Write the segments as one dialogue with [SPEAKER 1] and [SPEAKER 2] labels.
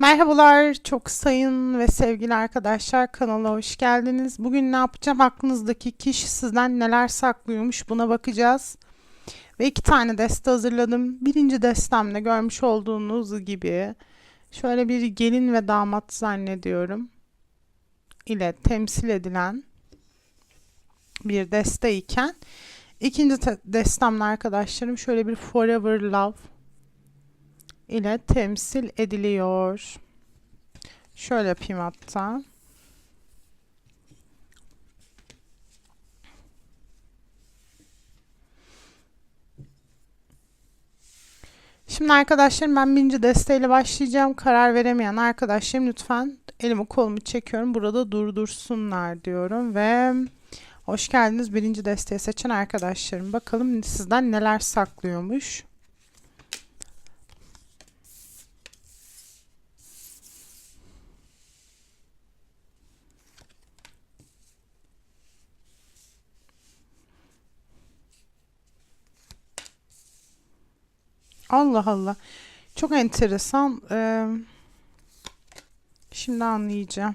[SPEAKER 1] Merhabalar, çok sayın ve sevgili arkadaşlar kanala hoş geldiniz. Bugün ne yapacağım? Aklınızdaki kişi sizden neler saklıyormuş buna bakacağız. Ve iki tane deste hazırladım. Birinci destemde görmüş olduğunuz gibi şöyle bir gelin ve damat zannediyorum ile temsil edilen bir deste iken ikinci destemle arkadaşlarım şöyle bir Forever Love ile temsil ediliyor. Şöyle yapayım hatta. Şimdi arkadaşlarım ben birinci desteğiyle başlayacağım. Karar veremeyen arkadaşlarım lütfen elimi kolumu çekiyorum. Burada durdursunlar diyorum ve hoş geldiniz birinci desteği seçen arkadaşlarım. Bakalım sizden neler saklıyormuş. Allah Allah. Çok enteresan. Ee, şimdi anlayacağım.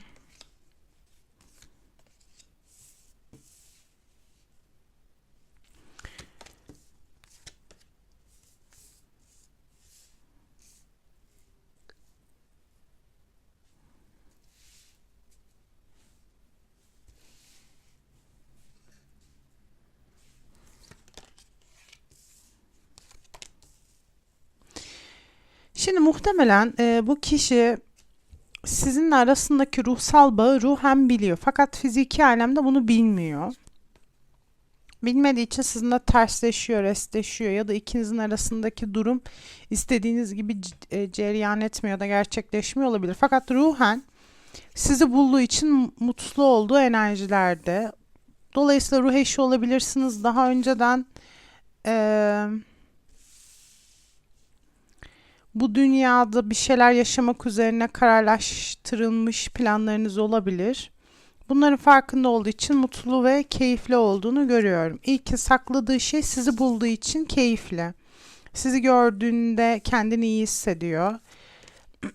[SPEAKER 1] Şimdi muhtemelen e, bu kişi sizinle arasındaki ruhsal bağı ruhen biliyor. Fakat fiziki alemde bunu bilmiyor. Bilmediği için sizinle tersleşiyor, restleşiyor ya da ikinizin arasındaki durum istediğiniz gibi e, cereyan etmiyor da gerçekleşmiyor olabilir. Fakat ruhen sizi bulduğu için mutlu olduğu enerjilerde. Dolayısıyla ruh eşi olabilirsiniz. Daha önceden eee bu dünyada bir şeyler yaşamak üzerine kararlaştırılmış planlarınız olabilir. Bunların farkında olduğu için mutlu ve keyifli olduğunu görüyorum. İlk sakladığı şey sizi bulduğu için keyifli. Sizi gördüğünde kendini iyi hissediyor.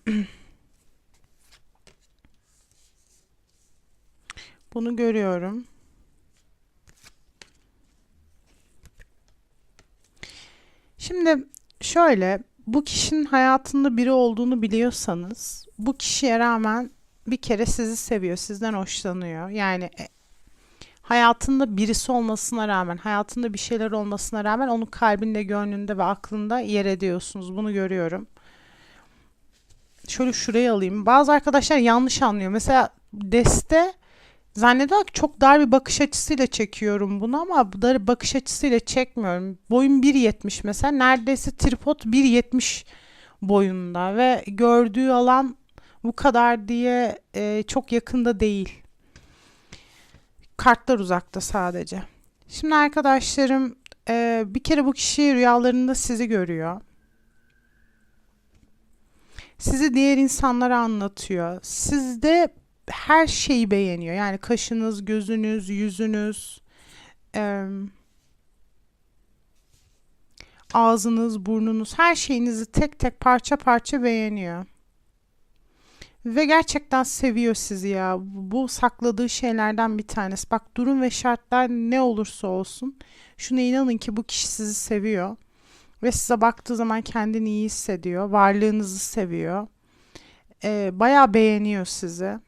[SPEAKER 1] Bunu görüyorum. Şimdi şöyle bu kişinin hayatında biri olduğunu biliyorsanız bu kişiye rağmen bir kere sizi seviyor, sizden hoşlanıyor. Yani e, hayatında birisi olmasına rağmen, hayatında bir şeyler olmasına rağmen onu kalbinde, gönlünde ve aklında yer ediyorsunuz. Bunu görüyorum. Şöyle şuraya alayım. Bazı arkadaşlar yanlış anlıyor. Mesela deste Zannediyorlar ki çok dar bir bakış açısıyla çekiyorum bunu ama bu dar bakış açısıyla çekmiyorum. Boyum 1.70 mesela neredeyse tripod 1.70 boyunda ve gördüğü alan bu kadar diye e, çok yakında değil. Kartlar uzakta sadece. Şimdi arkadaşlarım e, bir kere bu kişi rüyalarında sizi görüyor. Sizi diğer insanlara anlatıyor. Sizde her şeyi beğeniyor. Yani kaşınız, gözünüz, yüzünüz, e, ağzınız, burnunuz, her şeyinizi tek tek parça parça beğeniyor. Ve gerçekten seviyor sizi ya. Bu sakladığı şeylerden bir tanesi. Bak durum ve şartlar ne olursa olsun. Şuna inanın ki bu kişi sizi seviyor. Ve size baktığı zaman kendini iyi hissediyor. Varlığınızı seviyor. Ee, bayağı beğeniyor sizi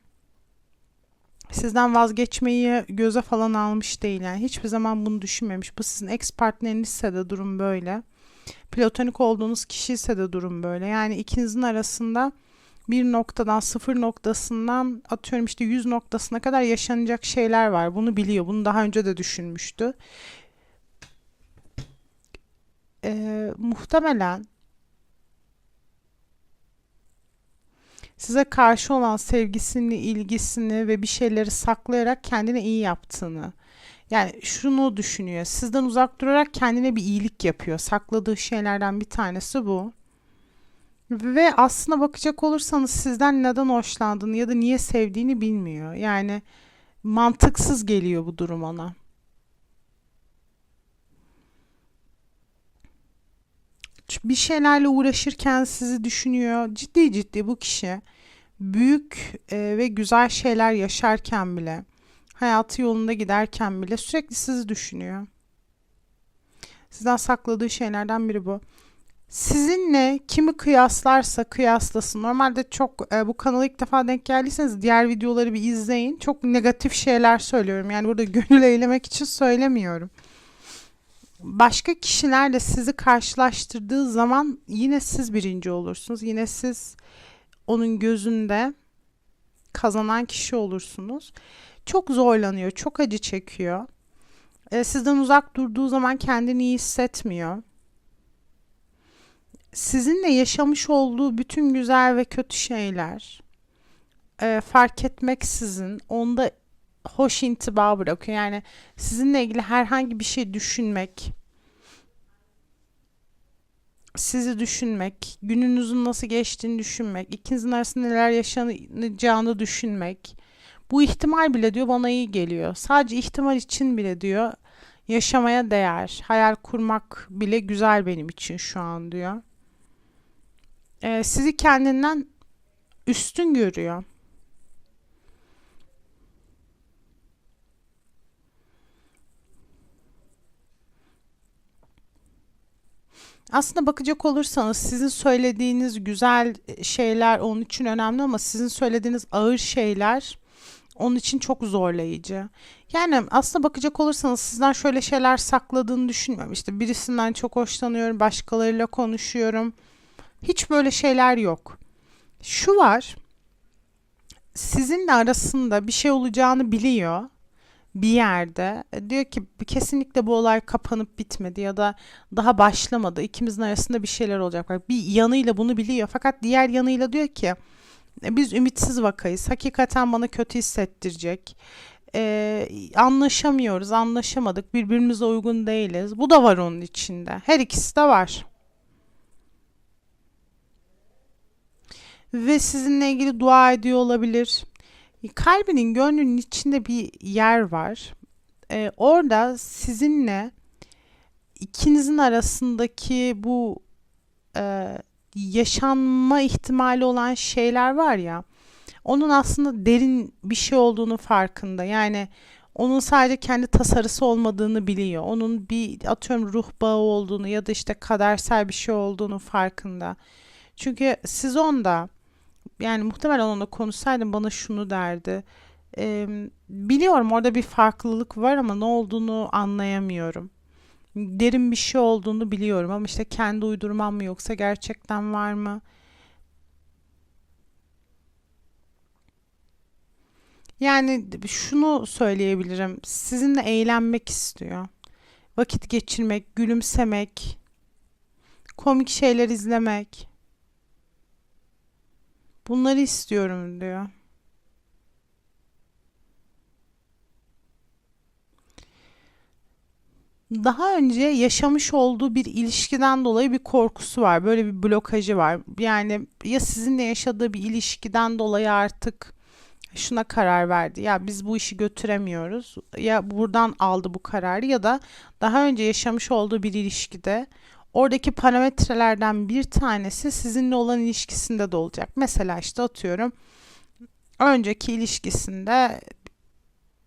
[SPEAKER 1] sizden vazgeçmeyi göze falan almış değil. Yani hiçbir zaman bunu düşünmemiş. Bu sizin ex partnerinizse de durum böyle. Platonik olduğunuz kişi ise de durum böyle. Yani ikinizin arasında bir noktadan sıfır noktasından atıyorum işte yüz noktasına kadar yaşanacak şeyler var. Bunu biliyor. Bunu daha önce de düşünmüştü. Ee, muhtemelen size karşı olan sevgisini, ilgisini ve bir şeyleri saklayarak kendine iyi yaptığını. Yani şunu düşünüyor. Sizden uzak durarak kendine bir iyilik yapıyor. Sakladığı şeylerden bir tanesi bu. Ve aslına bakacak olursanız sizden neden hoşlandığını ya da niye sevdiğini bilmiyor. Yani mantıksız geliyor bu durum ona. Bir şeylerle uğraşırken sizi düşünüyor. Ciddi ciddi bu kişi büyük e, ve güzel şeyler yaşarken bile, hayatı yolunda giderken bile sürekli sizi düşünüyor. Sizden sakladığı şeylerden biri bu. Sizinle kimi kıyaslarsa kıyaslasın. Normalde çok e, bu kanala ilk defa denk geldiyseniz diğer videoları bir izleyin. Çok negatif şeyler söylüyorum. Yani burada gönül eylemek için söylemiyorum. Başka kişilerle sizi karşılaştırdığı zaman yine siz birinci olursunuz. Yine siz onun gözünde kazanan kişi olursunuz. Çok zorlanıyor, çok acı çekiyor. E, sizden uzak durduğu zaman kendini iyi hissetmiyor sizinle yaşamış olduğu bütün güzel ve kötü şeyler e, fark etmeksizin onda hoş intiba bırakıyor. Yani sizinle ilgili herhangi bir şey düşünmek, sizi düşünmek, gününüzün nasıl geçtiğini düşünmek, ikinizin arasında neler yaşanacağını düşünmek. Bu ihtimal bile diyor bana iyi geliyor. Sadece ihtimal için bile diyor yaşamaya değer. Hayal kurmak bile güzel benim için şu an diyor e, sizi kendinden üstün görüyor. Aslında bakacak olursanız sizin söylediğiniz güzel şeyler onun için önemli ama sizin söylediğiniz ağır şeyler onun için çok zorlayıcı. Yani aslında bakacak olursanız sizden şöyle şeyler sakladığını düşünmüyorum. İşte birisinden çok hoşlanıyorum, başkalarıyla konuşuyorum hiç böyle şeyler yok. Şu var. Sizinle arasında bir şey olacağını biliyor bir yerde. E, diyor ki kesinlikle bu olay kapanıp bitmedi ya da daha başlamadı. İkimizin arasında bir şeyler olacak. Bir yanıyla bunu biliyor. Fakat diğer yanıyla diyor ki e, biz ümitsiz vakayız. Hakikaten bana kötü hissettirecek. Ee, anlaşamıyoruz, anlaşamadık, birbirimize uygun değiliz. Bu da var onun içinde. Her ikisi de var. ve sizinle ilgili dua ediyor olabilir. Kalbinin, gönlünün içinde bir yer var. Ee, orada sizinle ikinizin arasındaki bu e, yaşanma ihtimali olan şeyler var ya onun aslında derin bir şey olduğunu farkında. Yani onun sadece kendi tasarısı olmadığını biliyor. Onun bir atıyorum ruh bağı olduğunu ya da işte kadersel bir şey olduğunu farkında. Çünkü siz onda yani muhtemelen onunla konuşsaydım bana şunu derdi. E, biliyorum orada bir farklılık var ama ne olduğunu anlayamıyorum. Derin bir şey olduğunu biliyorum ama işte kendi uydurmam mı yoksa gerçekten var mı? Yani şunu söyleyebilirim. Sizinle eğlenmek istiyor. Vakit geçirmek, gülümsemek, komik şeyler izlemek. Bunları istiyorum diyor. Daha önce yaşamış olduğu bir ilişkiden dolayı bir korkusu var. Böyle bir blokajı var. Yani ya sizinle yaşadığı bir ilişkiden dolayı artık şuna karar verdi. Ya biz bu işi götüremiyoruz. Ya buradan aldı bu kararı ya da daha önce yaşamış olduğu bir ilişkide Oradaki parametrelerden bir tanesi sizinle olan ilişkisinde de olacak. Mesela işte atıyorum önceki ilişkisinde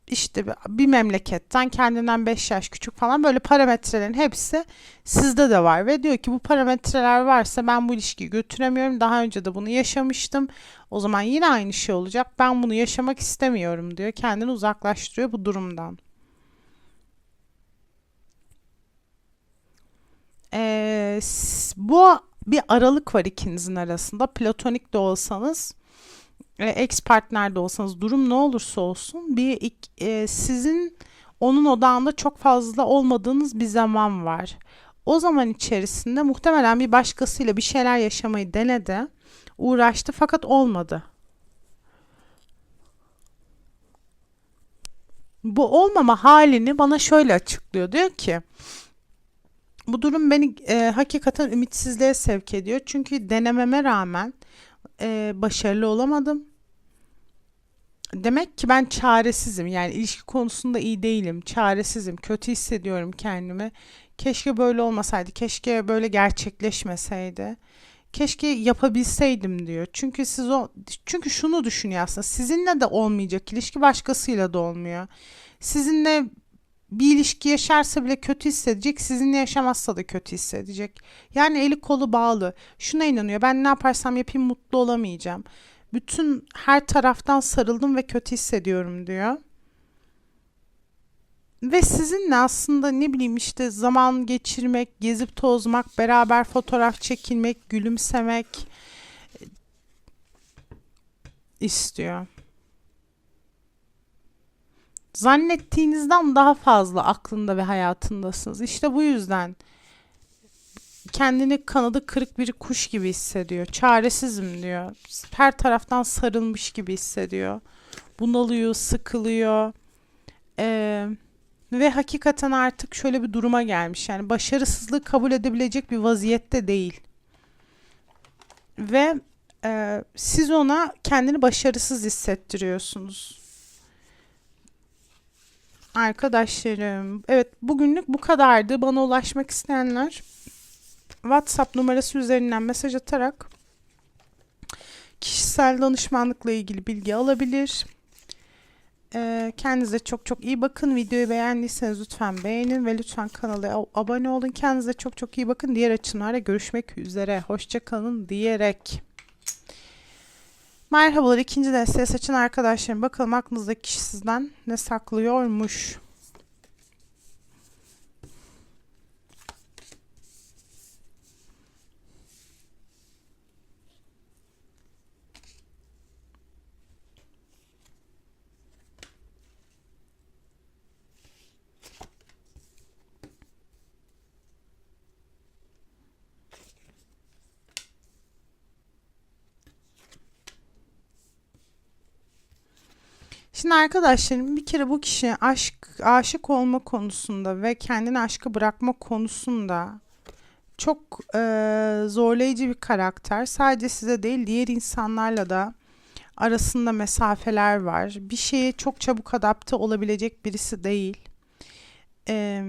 [SPEAKER 1] işte bir memleketten kendinden 5 yaş küçük falan böyle parametrelerin hepsi sizde de var ve diyor ki bu parametreler varsa ben bu ilişkiyi götüremiyorum. Daha önce de bunu yaşamıştım. O zaman yine aynı şey olacak. Ben bunu yaşamak istemiyorum diyor. Kendini uzaklaştırıyor bu durumdan. Ee, bu bir aralık var ikinizin arasında. Platonik de olsanız, e, ex partner de olsanız, durum ne olursa olsun bir e, sizin onun odağında çok fazla olmadığınız bir zaman var. O zaman içerisinde muhtemelen bir başkasıyla bir şeyler yaşamayı denedi, uğraştı fakat olmadı. Bu olmama halini bana şöyle açıklıyor. Diyor ki bu durum beni e, hakikaten ümitsizliğe sevk ediyor. Çünkü denememe rağmen e, başarılı olamadım. Demek ki ben çaresizim. Yani ilişki konusunda iyi değilim. Çaresizim. Kötü hissediyorum kendimi. Keşke böyle olmasaydı. Keşke böyle gerçekleşmeseydi. Keşke yapabilseydim diyor. Çünkü siz o çünkü şunu düşünüyor. Sizinle de olmayacak ilişki başkasıyla da olmuyor. Sizinle bir ilişki yaşarsa bile kötü hissedecek, sizinle yaşamazsa da kötü hissedecek. Yani eli kolu bağlı. Şuna inanıyor. Ben ne yaparsam yapayım mutlu olamayacağım. Bütün her taraftan sarıldım ve kötü hissediyorum diyor. Ve sizinle aslında ne bileyim işte zaman geçirmek, gezip tozmak, beraber fotoğraf çekilmek, gülümsemek istiyor. Zannettiğinizden daha fazla aklında ve hayatındasınız. İşte bu yüzden kendini kanadı kırık bir kuş gibi hissediyor. Çaresizim diyor. Her taraftan sarılmış gibi hissediyor. Bunalıyor, sıkılıyor. Ee, ve hakikaten artık şöyle bir duruma gelmiş. Yani başarısızlığı kabul edebilecek bir vaziyette değil. Ve e, siz ona kendini başarısız hissettiriyorsunuz. Arkadaşlarım, evet bugünlük bu kadardı. Bana ulaşmak isteyenler WhatsApp numarası üzerinden mesaj atarak kişisel danışmanlıkla ilgili bilgi alabilir. Ee, kendinize çok çok iyi bakın. Videoyu beğendiyseniz lütfen beğenin ve lütfen kanala abone olun. Kendinize çok çok iyi bakın. Diğer açımlarla görüşmek üzere. Hoşçakalın diyerek. Merhabalar ikinci desteği seçen arkadaşlarım. Bakalım aklınızdaki kişi sizden ne saklıyormuş. Şimdi arkadaşlarım bir kere bu kişi aşk, aşık olma konusunda ve kendini aşkı bırakma konusunda çok e, zorlayıcı bir karakter. Sadece size değil diğer insanlarla da arasında mesafeler var. Bir şeye çok çabuk adapte olabilecek birisi değil. E,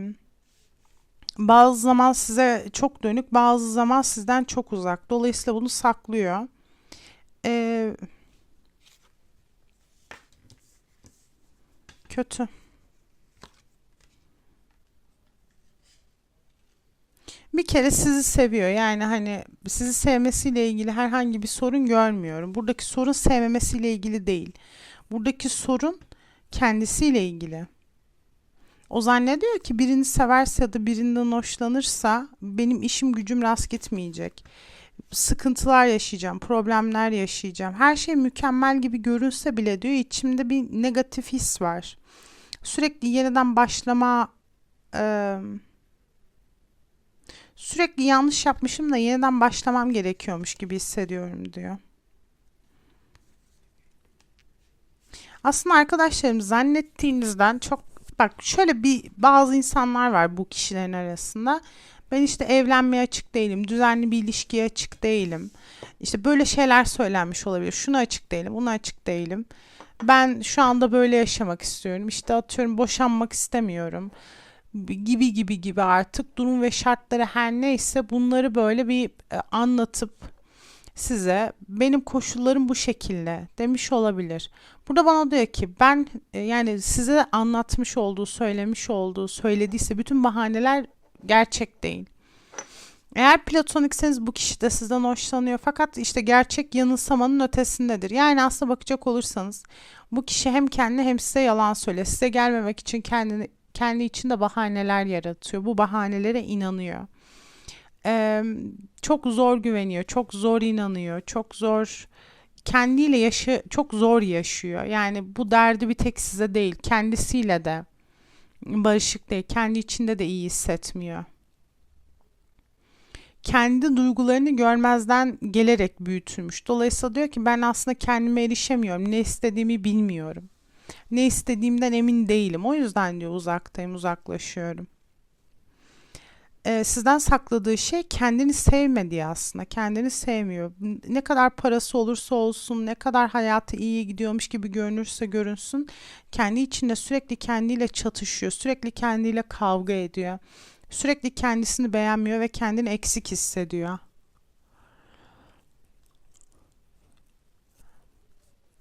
[SPEAKER 1] bazı zaman size çok dönük, bazı zaman sizden çok uzak. Dolayısıyla bunu saklıyor. Eee Kötü. Bir kere sizi seviyor. Yani hani sizi sevmesiyle ilgili herhangi bir sorun görmüyorum. Buradaki sorun sevmemesiyle ilgili değil. Buradaki sorun kendisiyle ilgili. O zannediyor ki birini severse ya da birinden hoşlanırsa benim işim gücüm rast gitmeyecek sıkıntılar yaşayacağım, problemler yaşayacağım. Her şey mükemmel gibi görünse bile diyor içimde bir negatif his var. Sürekli yeniden başlama sürekli yanlış yapmışım da yeniden başlamam gerekiyormuş gibi hissediyorum diyor. Aslında arkadaşlarım zannettiğinizden çok bak şöyle bir bazı insanlar var bu kişilerin arasında. Ben işte evlenmeye açık değilim, düzenli bir ilişkiye açık değilim. İşte böyle şeyler söylenmiş olabilir. Şuna açık değilim, buna açık değilim. Ben şu anda böyle yaşamak istiyorum. İşte atıyorum boşanmak istemiyorum gibi gibi gibi artık durum ve şartları her neyse bunları böyle bir e, anlatıp size benim koşullarım bu şekilde demiş olabilir. Burada bana diyor ki ben e, yani size anlatmış olduğu, söylemiş olduğu, söylediyse bütün bahaneler gerçek değil. Eğer platonikseniz bu kişi de sizden hoşlanıyor fakat işte gerçek yanılsamanın ötesindedir. Yani aslında bakacak olursanız bu kişi hem kendi hem size yalan söylüyor. Size gelmemek için kendini kendi içinde bahaneler yaratıyor. Bu bahanelere inanıyor. Ee, çok zor güveniyor, çok zor inanıyor, çok zor kendiyle yaşı çok zor yaşıyor. Yani bu derdi bir tek size değil, kendisiyle de barışık değil, kendi içinde de iyi hissetmiyor. Kendi duygularını görmezden gelerek büyütülmüş. Dolayısıyla diyor ki ben aslında kendime erişemiyorum. Ne istediğimi bilmiyorum. Ne istediğimden emin değilim. O yüzden diyor uzaktayım, uzaklaşıyorum. Ee, sizden sakladığı şey kendini sevmediği aslında. Kendini sevmiyor. Ne kadar parası olursa olsun, ne kadar hayatı iyi gidiyormuş gibi görünürse görünsün. Kendi içinde sürekli kendiyle çatışıyor. Sürekli kendiyle kavga ediyor. Sürekli kendisini beğenmiyor ve kendini eksik hissediyor.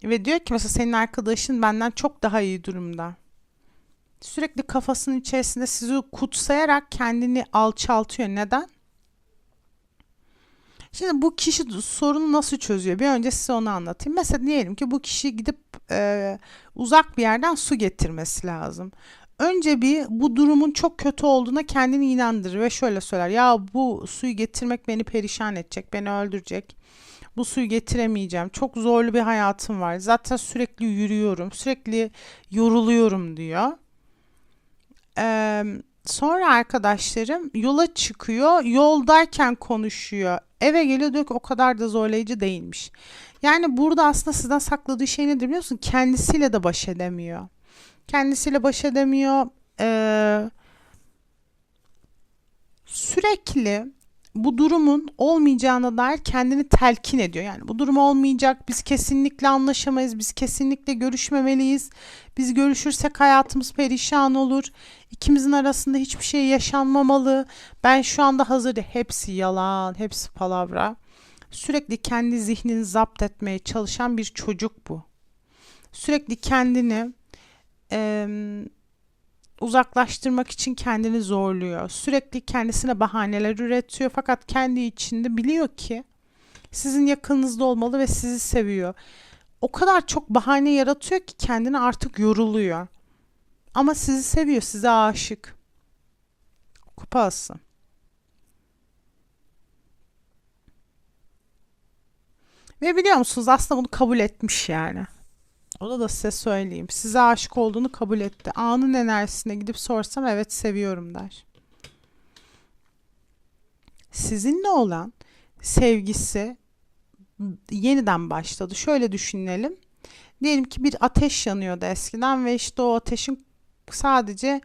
[SPEAKER 1] Ve diyor ki mesela senin arkadaşın benden çok daha iyi durumda. Sürekli kafasının içerisinde sizi kutsayarak kendini alçaltıyor. Neden? Şimdi bu kişi sorunu nasıl çözüyor? Bir önce size onu anlatayım. Mesela diyelim ki bu kişi gidip e, uzak bir yerden su getirmesi lazım. Önce bir bu durumun çok kötü olduğuna kendini inandırır ve şöyle söyler. Ya bu suyu getirmek beni perişan edecek, beni öldürecek. Bu suyu getiremeyeceğim. Çok zorlu bir hayatım var. Zaten sürekli yürüyorum, sürekli yoruluyorum diyor. Ee, sonra arkadaşlarım yola çıkıyor. Yoldayken konuşuyor. Eve geliyor diyor ki o kadar da zorlayıcı değilmiş. Yani burada aslında sizden sakladığı şey nedir biliyor musun? Kendisiyle de baş edemiyor. Kendisiyle baş edemiyor. Ee, sürekli bu durumun olmayacağına dair kendini telkin ediyor. Yani bu durum olmayacak, biz kesinlikle anlaşamayız, biz kesinlikle görüşmemeliyiz. Biz görüşürsek hayatımız perişan olur. İkimizin arasında hiçbir şey yaşanmamalı. Ben şu anda hazır. Hepsi yalan, hepsi palavra. Sürekli kendi zihnini zapt etmeye çalışan bir çocuk bu. Sürekli kendini e, uzaklaştırmak için kendini zorluyor. Sürekli kendisine bahaneler üretiyor fakat kendi içinde biliyor ki sizin yakınınızda olmalı ve sizi seviyor. O kadar çok bahane yaratıyor ki kendini artık yoruluyor. Ama sizi seviyor, size aşık. Kupası. Ve biliyor musunuz aslında bunu kabul etmiş yani. Onu da size söyleyeyim. Size aşık olduğunu kabul etti. Anın enerjisine gidip sorsam evet seviyorum der. Sizinle olan sevgisi yeniden başladı. Şöyle düşünelim. Diyelim ki bir ateş yanıyordu eskiden ve işte o ateşin sadece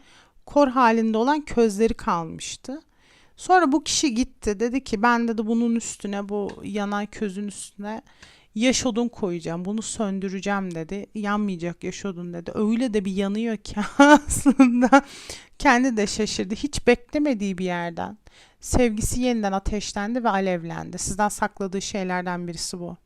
[SPEAKER 1] kor halinde olan közleri kalmıştı. Sonra bu kişi gitti. Dedi ki ben de bunun üstüne bu yanan közün üstüne yaş odun koyacağım bunu söndüreceğim dedi. Yanmayacak yaş odun dedi. Öyle de bir yanıyor ki aslında kendi de şaşırdı. Hiç beklemediği bir yerden. Sevgisi yeniden ateşlendi ve alevlendi. Sizden sakladığı şeylerden birisi bu.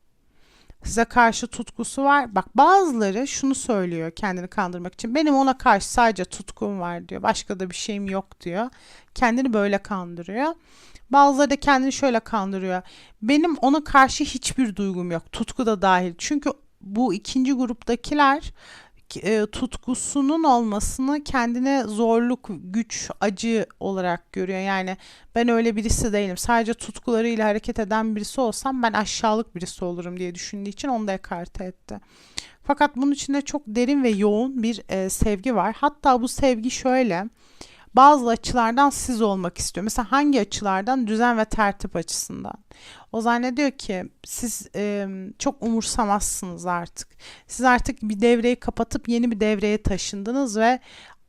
[SPEAKER 1] Size karşı tutkusu var. Bak bazıları şunu söylüyor kendini kandırmak için. Benim ona karşı sadece tutkum var diyor. Başka da bir şeyim yok diyor. Kendini böyle kandırıyor. Bazıları da kendini şöyle kandırıyor. Benim ona karşı hiçbir duygum yok. Tutku da dahil. Çünkü bu ikinci gruptakiler e, tutkusunun olmasını kendine zorluk, güç, acı olarak görüyor. Yani ben öyle birisi değilim. Sadece tutkularıyla hareket eden birisi olsam ben aşağılık birisi olurum diye düşündüğü için onu da ekarte etti. Fakat bunun içinde çok derin ve yoğun bir e, sevgi var. Hatta bu sevgi şöyle bazı açılardan siz olmak istiyor. Mesela hangi açılardan? Düzen ve tertip açısından. O zannediyor ki siz e, çok umursamazsınız artık. Siz artık bir devreyi kapatıp yeni bir devreye taşındınız ve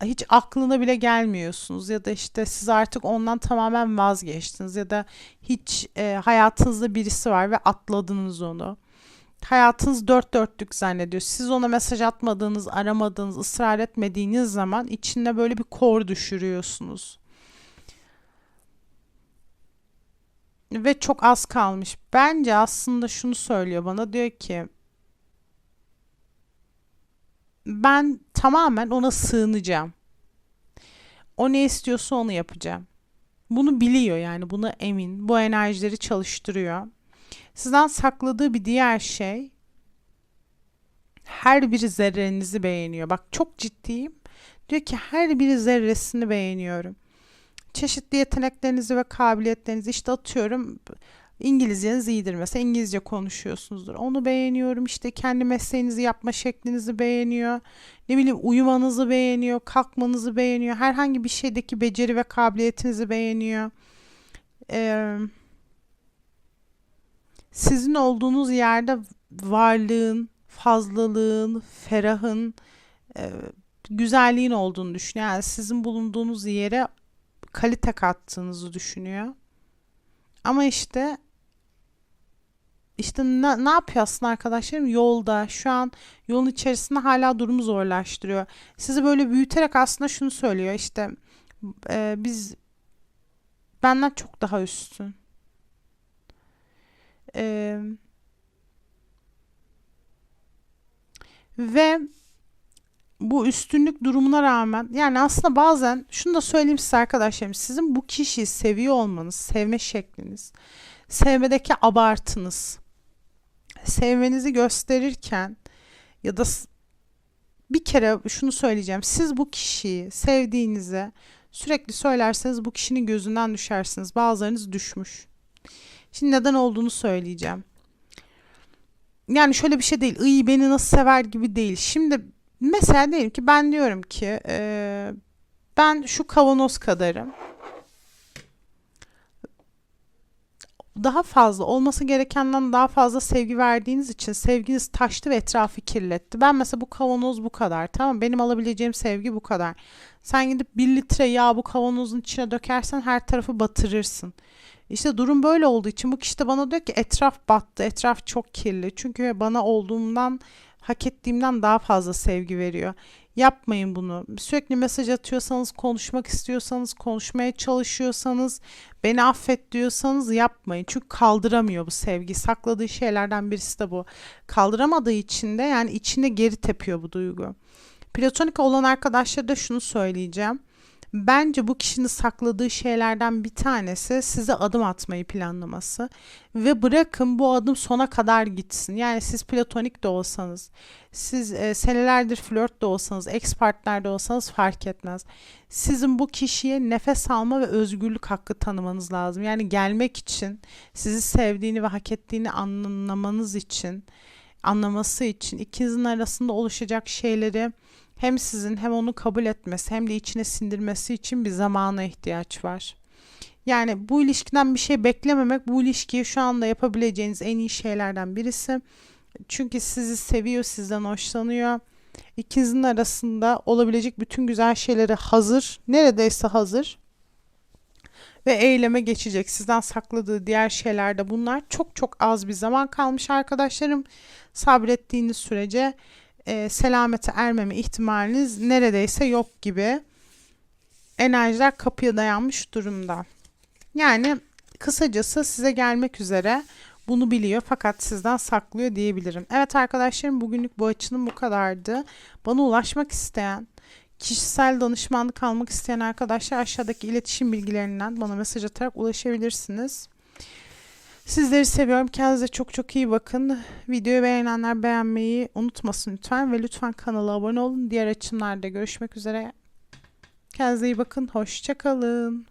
[SPEAKER 1] hiç aklına bile gelmiyorsunuz ya da işte siz artık ondan tamamen vazgeçtiniz ya da hiç e, hayatınızda birisi var ve atladınız onu hayatınız dört dörtlük zannediyor. Siz ona mesaj atmadığınız, aramadığınız, ısrar etmediğiniz zaman içinde böyle bir kor düşürüyorsunuz. Ve çok az kalmış. Bence aslında şunu söylüyor bana diyor ki ben tamamen ona sığınacağım. O ne istiyorsa onu yapacağım. Bunu biliyor yani buna emin. Bu enerjileri çalıştırıyor. Sizden sakladığı bir diğer şey her bir zerrenizi beğeniyor. Bak çok ciddiyim. Diyor ki her bir zerresini beğeniyorum. Çeşitli yeteneklerinizi ve kabiliyetlerinizi işte atıyorum. İngilizceniz iyidir mesela İngilizce konuşuyorsunuzdur. Onu beğeniyorum. İşte kendi mesleğinizi yapma şeklinizi beğeniyor. Ne bileyim uyumanızı beğeniyor, kalkmanızı beğeniyor. Herhangi bir şeydeki beceri ve kabiliyetinizi beğeniyor. Eee sizin olduğunuz yerde varlığın, fazlalığın, ferahın, e, güzelliğin olduğunu düşünüyor. Yani sizin bulunduğunuz yere kalite kattığınızı düşünüyor. Ama işte işte ne, ne yapıyor aslında arkadaşlarım? Yolda, şu an yolun içerisinde hala durumu zorlaştırıyor. Sizi böyle büyüterek aslında şunu söylüyor. İşte e, biz benden çok daha üstün. Ee, ve bu üstünlük durumuna rağmen yani aslında bazen şunu da söyleyeyim size arkadaşlarım sizin bu kişiyi seviyor olmanız, sevme şekliniz, sevmedeki abartınız, sevmenizi gösterirken ya da bir kere şunu söyleyeceğim. Siz bu kişiyi sevdiğinize sürekli söylerseniz bu kişinin gözünden düşersiniz. Bazılarınız düşmüş. Şimdi neden olduğunu söyleyeceğim. Yani şöyle bir şey değil. İyi beni nasıl sever gibi değil. Şimdi mesela diyelim ki ben diyorum ki eee, ben şu kavanoz kadarım. Daha fazla olması gerekenden daha fazla sevgi verdiğiniz için sevginiz taştı ve etrafı kirletti. Ben mesela bu kavanoz bu kadar tamam? Benim alabileceğim sevgi bu kadar. Sen gidip bir litre yağ bu kavanozun içine dökersen her tarafı batırırsın. İşte durum böyle olduğu için bu kişi de bana diyor ki etraf battı, etraf çok kirli. Çünkü bana olduğumdan, hak ettiğimden daha fazla sevgi veriyor. Yapmayın bunu. Sürekli mesaj atıyorsanız, konuşmak istiyorsanız, konuşmaya çalışıyorsanız, beni affet diyorsanız yapmayın. Çünkü kaldıramıyor bu sevgi. Sakladığı şeylerden birisi de bu. Kaldıramadığı için de yani içine geri tepiyor bu duygu. Platonik olan arkadaşlara da şunu söyleyeceğim. Bence bu kişinin sakladığı şeylerden bir tanesi size adım atmayı planlaması ve bırakın bu adım sona kadar gitsin. Yani siz platonik de olsanız, siz e, senelerdir flört de olsanız, ex partner de olsanız fark etmez. Sizin bu kişiye nefes alma ve özgürlük hakkı tanımanız lazım. Yani gelmek için, sizi sevdiğini ve hak ettiğini anlamanız için, anlaması için ikinizin arasında oluşacak şeyleri hem sizin hem onu kabul etmesi hem de içine sindirmesi için bir zamana ihtiyaç var. Yani bu ilişkiden bir şey beklememek bu ilişkiyi şu anda yapabileceğiniz en iyi şeylerden birisi. Çünkü sizi seviyor, sizden hoşlanıyor. İkinizin arasında olabilecek bütün güzel şeyleri hazır, neredeyse hazır ve eyleme geçecek. Sizden sakladığı diğer şeyler de bunlar. Çok çok az bir zaman kalmış arkadaşlarım. Sabrettiğiniz sürece e, selamete ermeme ihtimaliniz neredeyse yok gibi. Enerjiler kapıya dayanmış durumda. Yani kısacası size gelmek üzere bunu biliyor fakat sizden saklıyor diyebilirim. Evet arkadaşlarım bugünlük bu açının bu kadardı. Bana ulaşmak isteyen, kişisel danışmanlık almak isteyen arkadaşlar aşağıdaki iletişim bilgilerinden bana mesaj atarak ulaşabilirsiniz. Sizleri seviyorum. Kendinize çok çok iyi bakın. Videoyu beğenenler beğenmeyi unutmasın lütfen ve lütfen kanala abone olun. Diğer açımlarda görüşmek üzere. Kendinize iyi bakın. Hoşçakalın.